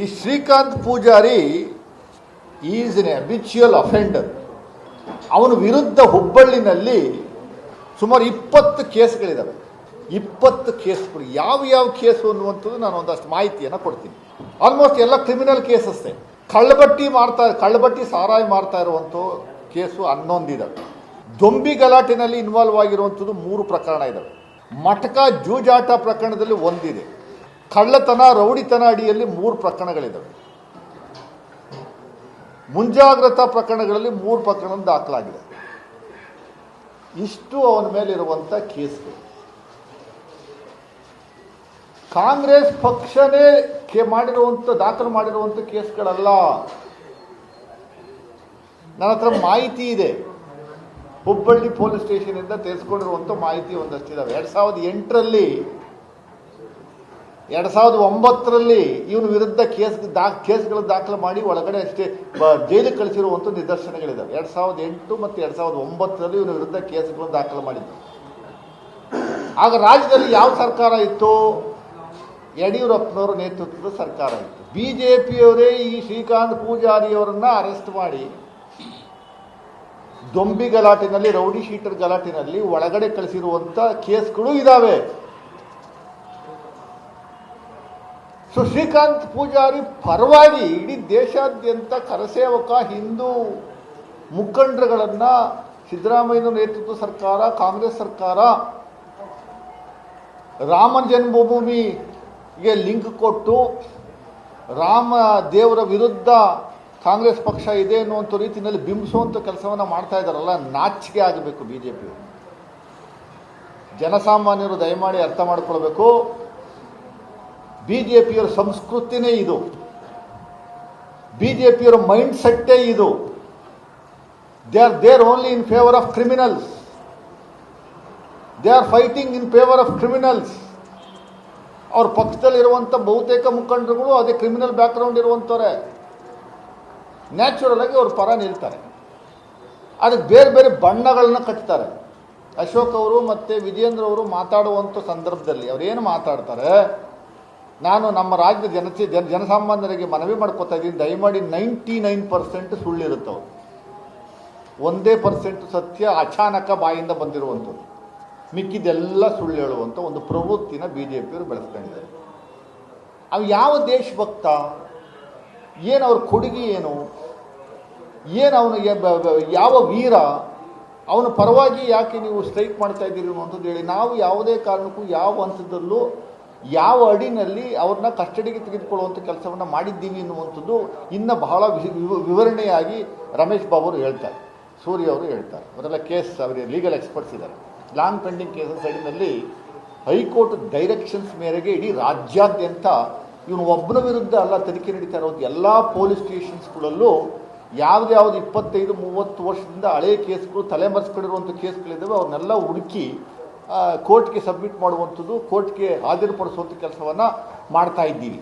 ಈ Srikanth Poojari is an habitual offender ಅವನ ವಿರುದ್ಧ ಹುಬ್ಬಳ್ಳಿನಲ್ಲಿ ಸುಮಾರು ಇಪ್ಪತ್ತು ಕೇಸ್ಗಳಿದ್ದಾವೆ ಇಪ್ಪತ್ತು ಕೇಸ್ಗಳು. ಯಾವ ಯಾವ ಕೇಸು ಅನ್ನುವಂಥದ್ದು ನಾನು ಒಂದಷ್ಟು ಮಾಹಿತಿಯನ್ನು ಕೊಡ್ತೀನಿ. ಆಲ್ಮೋಸ್ಟ್ ಎಲ್ಲ ಕ್ರಿಮಿನಲ್ ಕೇಸಸ್ಸೇ ಕಳ್ಳಬಟ್ಟಿ ಮಾಡ್ತಾ ಕಳ್ಳಬಟ್ಟಿ ಸಾರಾಯಿ ಮಾಡ್ತಾ ಇರುವಂಥ ಕೇಸು ಹನ್ನೊಂದಿದ್ದಾವೆ ದೊಂಬಿ ಗಲಾಟೆನಲ್ಲಿ ಇನ್ವಾಲ್ವ್ ಆಗಿರುವಂಥದ್ದು ಮೂರು ಪ್ರಕರಣ ಇದ್ದಾವೆ ಮಟಕ ಜೂಜಾಟ ಪ್ರಕರಣದಲ್ಲಿ ಒಂದಿದೆ. ಕಳ್ಳತನ, ರೌಡಿತನ ಅಡಿಯಲ್ಲಿ ಮೂರು ಪ್ರಕರಣಗಳಿದ್ದಾವೆ. ಮುಂಜಾಗ್ರತಾ ಪ್ರಕರಣಗಳಲ್ಲಿ ಮೂರು ಪ್ರಕರಣ ದಾಖಲಾಗಿದೆ. ಇಷ್ಟು ಅವನ ಮೇಲಿರುವಂಥ ಕೇಸ್ಗಳು. ಕಾಂಗ್ರೆಸ್ ಪಕ್ಷನೇ ಕೆ ಮಾಡಿರುವಂಥ ದಾಖಲು ಮಾಡಿರುವಂಥ ಕೇಸ್ಗಳಲ್ಲ. ನನ್ನ ಹತ್ರ ಮಾಹಿತಿ ಇದೆ. ಹುಬ್ಬಳ್ಳಿ ಪೊಲೀಸ್ ಸ್ಟೇಷನಿಂದ ತೆಗೆದುಕೊಂಡಿರುವಂಥ ಮಾಹಿತಿ ಒಂದಷ್ಟಿದ್ದಾವೆ ಎರಡು ಸಾವಿರದ ಎಂಟರಲ್ಲಿ ಎರಡು ಸಾವಿರದ ಒಂಬತ್ತರಲ್ಲಿ ಇವನ ವಿರುದ್ಧ ಕೇಸ್ ದಾ, ಕೇಸ್ಗಳು ದಾಖಲು ಮಾಡಿ ಒಳಗಡೆ ಅಷ್ಟೇ ಜೈಲಿಗೆ ಕಳಿಸಿರುವಂಥ ನಿದರ್ಶನಗಳಿದ್ದಾವೆ ಎರಡು ಸಾವಿರದ ಎಂಟು ಮತ್ತು ಎರಡು ಸಾವಿರದ ಒಂಬತ್ತರಲ್ಲಿ ಇವನ ವಿರುದ್ಧ ಕೇಸ್ಗಳನ್ನು ದಾಖಲು ಮಾಡಿದ್ದು ಆಗ ರಾಜ್ಯದಲ್ಲಿ ಯಾವ ಸರ್ಕಾರ ಇತ್ತು? ಯಡಿಯೂರಪ್ಪನವರ ನೇತೃತ್ವದ ಸರ್ಕಾರ ಇತ್ತು. ಬಿ ಜೆ ಪಿಯವರೇ ಈ ಶ್ರೀಕಾಂತ್ ಪೂಜಾರಿಯವರನ್ನ ಅರೆಸ್ಟ್ ಮಾಡಿ ದೊಂಬಿ ಗಲಾಟಿನಲ್ಲಿ, ರೌಡಿ ಶೀಟರ್ ಗಲಾಟಿನಲ್ಲಿ ಒಳಗಡೆ ಕಳಿಸಿರುವಂಥ ಕೇಸ್ಗಳು ಇದ್ದಾವೆ ಸೊ ಶ್ರೀಕಾಂತ್ ಪೂಜಾರಿ ಪರವಾಗಿ ಇಡೀ ದೇಶಾದ್ಯಂತ ಕರಸೇವಕ ಹಿಂದೂ ಮುಖಂಡರುಗಳನ್ನು ಸಿದ್ದರಾಮಯ್ಯ ನೇತೃತ್ವ ಸರ್ಕಾರ, ಕಾಂಗ್ರೆಸ್ ಸರ್ಕಾರ ರಾಮ ಜನ್ಮಭೂಮಿಗೆ ಲಿಂಕ್ ಕೊಟ್ಟು ರಾಮ ದೇವರ ವಿರುದ್ಧ ಕಾಂಗ್ರೆಸ್ ಪಕ್ಷ ಇದೆ ಅನ್ನುವಂಥ ರೀತಿಯಲ್ಲಿ ಬಿಂಬಿಸುವಂಥ ಕೆಲಸವನ್ನು ಮಾಡ್ತಾ ಇದ್ದಾರಲ್ಲ, ನಾಚಿಕೆ ಆಗಬೇಕು ಬಿ ಜೆ ಪಿ ಜನಸಾಮಾನ್ಯರು ದಯಮಾಡಿ ಅರ್ಥ ಮಾಡ್ಕೊಳ್ಬೇಕು. ಬಿ ಜೆ ಪಿಯವರ ಸಂಸ್ಕೃತಿನೇ ಇದು. ಬಿ ಜೆ ಪಿಯವರ ಮೈಂಡ್ ಸೆಟ್ಟೇ ಇದು. They are there only in favour of criminals. They are fighting in favour of criminals. ಅವ್ರ ಪಕ್ಷದಲ್ಲಿರುವಂಥ ಬಹುತೇಕ ಮುಖಂಡರುಗಳು ಅದೇ ಕ್ರಿಮಿನಲ್ ಬ್ಯಾಕ್ಗ್ರೌಂಡ್ ಇರುವಂಥವ್ರೆ. ನ್ಯಾಚುರಲ್ ಆಗಿ ಅವ್ರ ಪರ ನಿಲ್ತಾರೆ. ಅದಕ್ಕೆ ಬೇರೆ ಬೇರೆ ಬಣ್ಣಗಳನ್ನ ಕಟ್ತಾರೆ. ಅಶೋಕ್ ಅವರು ಮತ್ತು ವಿಜೇಂದ್ರ ಅವರು ಮಾತಾಡುವಂಥ ಸಂದರ್ಭದಲ್ಲಿ ಅವ್ರೇನು ಮಾತಾಡ್ತಾರೆ? ನಾನು ನಮ್ಮ ರಾಜ್ಯದ ಜನತೆ ಜನ ಜನಸಾಮಾನ್ಯರಿಗೆ ಮನವಿ ಮಾಡ್ಕೊತಾ ಇದ್ದೀನಿ. ದಯಮಾಡಿ ನೈಂಟಿ ನೈನ್ ಪರ್ಸೆಂಟ್ ಸುಳ್ಳಿರುತ್ತವೆ. ಒಂದೇ ಪರ್ಸೆಂಟ್ ಸತ್ಯ ಅಚಾನಕ ಬಾಯಿಂದ ಬಂದಿರುವಂಥದ್ದು. ಮಿಕ್ಕಿದೆಲ್ಲ ಸುಳ್ಳು ಹೇಳುವಂಥ ಒಂದು ಪ್ರವೃತ್ತಿನ ಬಿ ಜೆ ಪಿಯವರು ಬೆಳೆಸ್ಕೊಂಡಿದ್ದಾರೆ. ಅವು ಯಾವ ದೇಶಭಕ್ತ? ಏನು ಅವ್ರ ಕೊಡುಗೆ ಏನು? ಏನು ಅವನು ಯಾವ ವೀರ? ಅವನ ಪರವಾಗಿ ಯಾಕೆ ನೀವು ಸ್ಟ್ರೈಕ್ ಮಾಡ್ತಾ ಇದ್ದೀರಿ ಅನ್ನುವಂಥದ್ದು ಹೇಳಿ. ನಾವು ಯಾವುದೇ ಕಾರಣಕ್ಕೂ ಯಾವ ಹಂತದಲ್ಲೂ ಯಾವ ಅಡಿನಲ್ಲಿ ಅವ್ರನ್ನ ಕಸ್ಟಡಿಗೆ ತೆಗೆದುಕೊಳ್ಳುವಂಥ ಕೆಲಸವನ್ನು ಮಾಡಿದ್ದೀವಿ ಎನ್ನುವಂಥದ್ದು ಇನ್ನು ಬಹಳ ವಿವರಣೆಯಾಗಿ ರಮೇಶ್ ಬಾಬು ಹೇಳ್ತಾರೆ. ಸೂರ್ಯ ಅವರು ಹೇಳ್ತಾರೆ. ಅವರೆಲ್ಲ ಕೇಸ್ ಅವರಿಗೆ ಲೀಗಲ್ ಎಕ್ಸ್ಪರ್ಟ್ಸ್ ಇದ್ದಾರೆ. ಲಾಂಗ್ ಪೆಂಡಿಂಗ್ ಕೇಸಸ್ ಸೈಡಿನಲ್ಲಿ ಹೈಕೋರ್ಟ್ ಡೈರೆಕ್ಷನ್ಸ್ ಮೇರೆಗೆ ಇಡೀ ರಾಜ್ಯಾದ್ಯಂತ ಇವನು ಒಬ್ಬನ ವಿರುದ್ಧ ಅಲ್ಲ ತನಿಖೆ ನಡೀತಾ ಇರೋದು ಎಲ್ಲ ಪೊಲೀಸ್ ಸ್ಟೇಷನ್ಸ್ಗಳಲ್ಲೂ ಯಾವ್ದು ಇಪ್ಪತ್ತೈದು, ಮೂವತ್ತು ವರ್ಷದಿಂದ ಹಳೆಯ ಕೇಸ್ಗಳು ತಲೆಮರೆಸ್ಕೊಂಡಿರುವಂಥ ಕೇಸ್ಗಳಿದ್ದಾವೆ ಅವನ್ನೆಲ್ಲ ಹುಡುಕಿ ಕೋರ್ಟ್ಗೆ ಸಬ್ಮಿಟ್ ಮಾಡುವಂಥದ್ದು ಕೋರ್ಟ್ಗೆ ಹಾಜರುಪಡಿಸುವಂಥ ಕೆಲಸವನ್ನು ಮಾಡ್ತಾ ಇದ್ದೀವಿ.